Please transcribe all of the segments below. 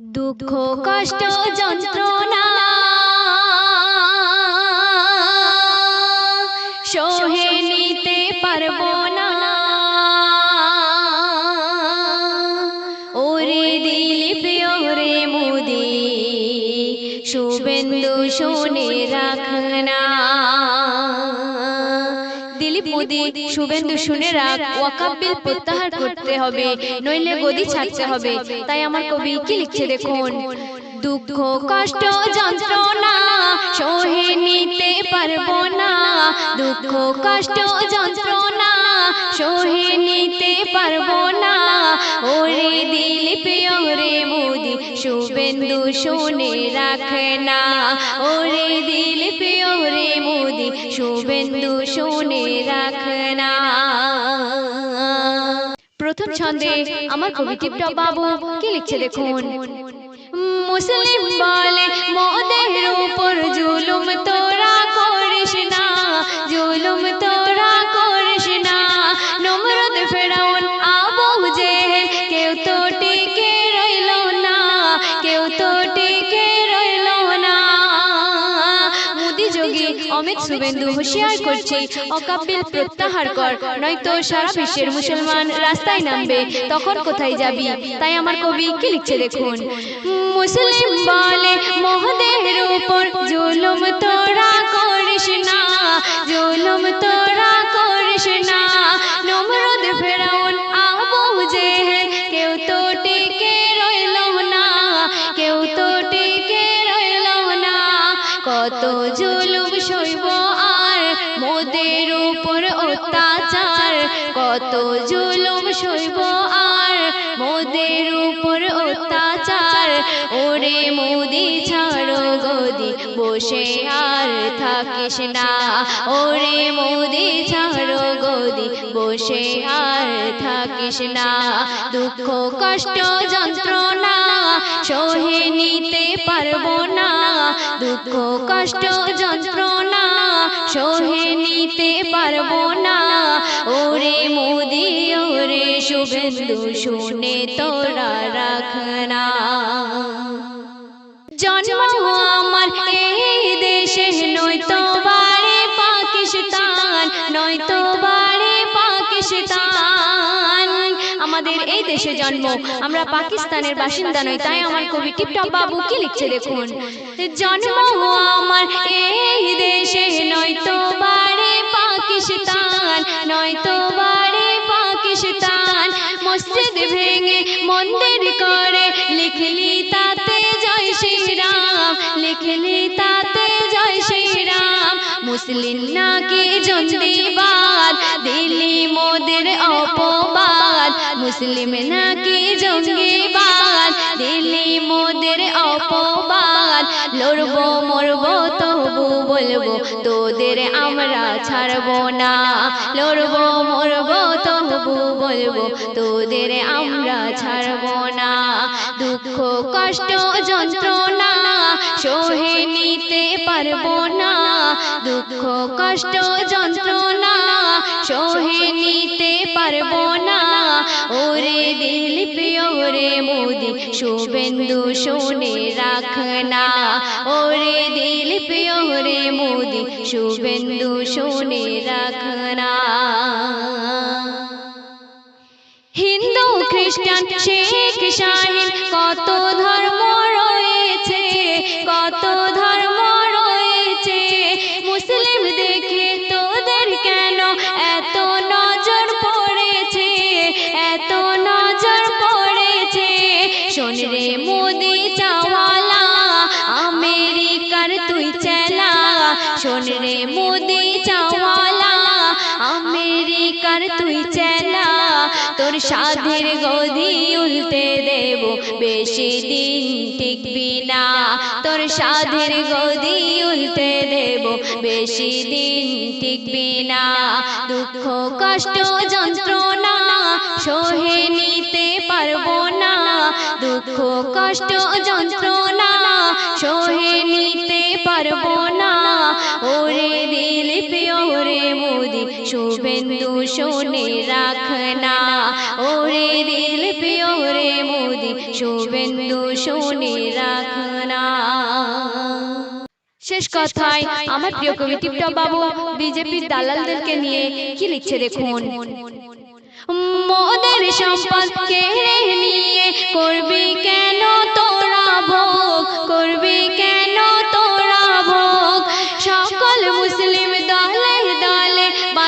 দুঃখ কষ্ট যন্ত্রণা সহে নিতে পারব না। ওরে দিলীপ ওরে মোদি শুভেন্দু শুনে রাখনা। মোদি শুভেন্দু শুনে রাখ ওয়াকাব বিল প্রত্যাহার করতে হবে, নইলে গদি ছাড়তে হবে। তাই আমার কবি কি লিখছে দেখুন? দুঃখ, কষ্ট, যন্ত্রণা সহে নিতে পারব না। দুঃখ, কষ্ট, যন্ত্রণা সহে নিতে পারব না। ওরে দিলীপ ওরে মোদি, শুভেন্দু শুনে রাখনা ওরে দিলীপ ওরে মোদি, শুভেন্দু প্রথম ছন্দে আমার কবি টিপটপ বাবু কি লিখছে দেখুন? মুসলিম বলে অমিত শুভেন্দু হুঁশিয়ার করছে। অকাব্যের প্রত্যাহার কর। নয়তো সারা বিশ্বের মুসলমান রাস্তায় নামবে। তখন কোথায় যাবি? তাই আমার কবি কি লিখছে দেখুন। মুসলিম বলে মহদের উপর, জুলুম তোরা করিস না। জুলুম তোরা করিস অত্যাচার কত জুলুম সইব আর? মোদের উপর অত্যাচার। ওরে মোদি, ছাড়ো গদি, বসে আর থাকিস না। ওরে মোদি, ছাড়ো গদি, বসে আর থাকিস না। দুঃখ, কষ্ট, যন্ত্রণা সহে নিতে পারব না। দুঃখ, কষ্ট, যন্ত্রণা সহে নিতে পারব না। ওরে মোদি, ওরে শুভেন্দু, শুনে তোরা রাখনা জন্ম আমার এই দেশে, নয়তো বাড়ি পাকিস্তান, নয়তো বাড়ি পাকিস্তান। আমাদের এই দেশে জন্ম। আমরা পাকিস্তানের বাসিন্দা নই, তাই আমার কবি টিপটপ বাবু কি লিখছে দেখুন? জন্ম আমার এই দেশে নয়তো বাড়ি পাকিস্তান, নয়তো বাড়ি পাকিস্তান। মসজিদ ভেঙে মন্দির করে লিখলি তাতে জয় শ্রীরাম, লিখলি তাতে জয় শ্রীরাম মুসলিম নাকি জঙ্গিবাদ? দিল্লি মোদের অপবাদ। মুসলিম নাকি জঙ্গিবাদ? দিল্লি মোদের অপবাদ। লড়বো, মরবো, তবু বলব, তোদের আমরা ছাড়বো না। লড়বো, মরবো, তবু বলব, তোদের আমরা ছাড়বো না। দুঃখ, কষ্ট, যন্ত্রণা সহে নিতে পারব না। দুঃখ, কষ্ট, যন্ত্রণা সহে নিতে পারব না। মোদি শুভেন্দু শুনে রাখনা। ওরে দিল পিওরে মোদি শুভেন্দু শুনে রাখনা। হিন্দু খ্রিস্টান শেখ শাহিন কত ধর্ম তোর সাধের গদি উল্টে দেব বেশি দিন টিকবি না। তোর সাধের গদি উল্টে দেব বেশি দিন টিকবি না। দুঃখ কষ্ট যন্ত্রণা সহে নিতে পারব না। দুঃখ কষ্ট যন্ত্রণা সহে নিতে পারব না। ওরে দিল পিওরে মোদি, শুভেন্দু শুনে রাখনা ওরে দিল পিওরে মোদি, শুভেন্দু শুনে রাখনা শেষ কথায় আমার প্রিয় কবি টিপটপ বাবু, বিজেপির দালালদেরকে নিয়ে কি লিখছে দেখুন? মোদের সম্পদ কেড়ে নিয়ে করবি কেন তোরা ভোগ?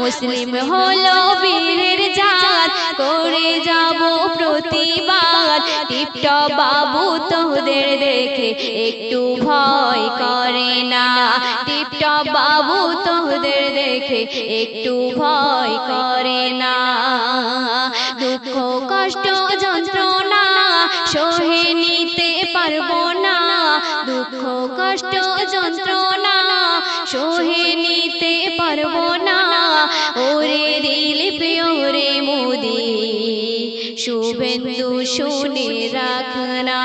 মুসলিম হলো বীরের জাত, করে যাব প্রতিবাদ। টিপটপ বাবু তোদের দেখে একটু ভয় করে না। টিপটপ বাবু তোদের দেখে একটু ভয় করে না। দুঃখ, কষ্ট, যন্ত্রণা সহে নিতে পারব না। দুঃখ, কষ্ট, যন্ত্রণা সহে নিতে পারব না। ওরে দিল ওরে মোদি শুভেন্দু শুনে রাখনা